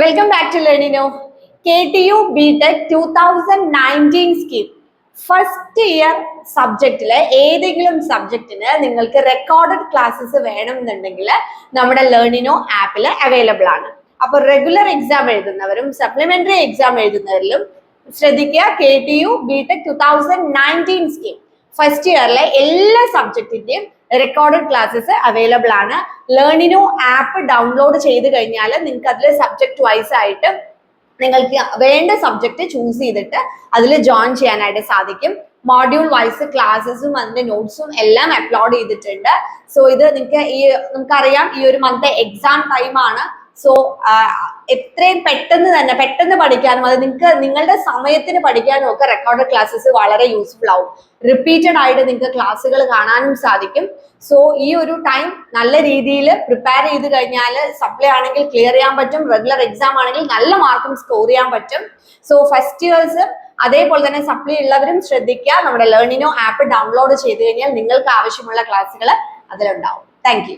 Welcome back to Learnino K T U B tech two thousand nineteen scheme first year സബ്ജക്റ്റിലെ ഏതെങ്കിലും സബ്ജക്റ്റിന് നിങ്ങൾക്ക് recorded classes വേണമെന്നുണ്ടെങ്കിൽ നമ്മുടെ Learnino ആപ്പിൽ അവൈലബിൾ ആണ്. അപ്പോൾ റെഗുലർ എക്സാം എഴുതുന്നവരും സപ്ലിമെന്ററി എക്സാം എഴുതുന്നവരിലും ശ്രദ്ധിക്കുക K T U B tech two thousand nineteen scheme first ഇയറിലെ എല്ലാ സബ്ജക്റ്റിന്റെയും റെക്കോർഡഡ് ക്ലാസ്സസ് അവൈലബിൾ ആണ്. ലേണിനോ ആപ്പ് ഡൗൺലോഡ് ചെയ്ത് കഴിഞ്ഞാൽ നിങ്ങൾക്ക് അതിൽ സബ്ജക്ട് വൈസ് ആയിട്ട് നിങ്ങൾക്ക് വേണ്ട സബ്ജക്ട് ചൂസ് ചെയ്തിട്ട് അതിൽ ജോയിൻ ചെയ്യാനായിട്ട് സാധിക്കും. മോഡ്യൂൾ വൈസ് ക്ലാസ്സസും അതിന്റെ നോട്ട്സും എല്ലാം അപ്ലോഡ് ചെയ്തിട്ടുണ്ട്. സോ ഇത് നിങ്ങൾക്ക് ഈ നമുക്കറിയാം ഈ ഒരു മന്ത് എക്സാം ടൈം ആണ്. സോ എത്രയും പെട്ടെന്ന് തന്നെ പെട്ടെന്ന് പഠിക്കാനും അത് നിങ്ങൾക്ക് നിങ്ങളുടെ സമയത്തിന് പഠിക്കാനും ഒക്കെ റെക്കോർഡ് ക്ലാസ്സസ് വളരെ യൂസ്ഫുൾ ആവും. റിപ്പീറ്റഡ് ആയിട്ട് നിങ്ങൾക്ക് ക്ലാസ്സുകൾ കാണാനും സാധിക്കും. സോ ഈ ഒരു ടൈം നല്ല രീതിയിൽ പ്രിപ്പയർ ചെയ്ത് കഴിഞ്ഞാൽ സപ്ലൈ ആണെങ്കിൽ ക്ലിയർ ചെയ്യാൻ പറ്റും. റെഗുലർ എക്സാം ആണെങ്കിൽ നല്ല മാർക്കും സ്കോർ ചെയ്യാൻ പറ്റും. സോ ഫസ്റ്റ് ഇയേഴ്സ് അതേപോലെ തന്നെ സപ്ലൈ ഉള്ളവരും ശ്രദ്ധിക്കുക. നമ്മുടെ ലേണിനോ ആപ്പ് ഡൗൺലോഡ് ചെയ്ത് കഴിഞ്ഞാൽ നിങ്ങൾക്ക് ആവശ്യമുള്ള ക്ലാസ്സുകൾ അതിലുണ്ടാവും. താങ്ക്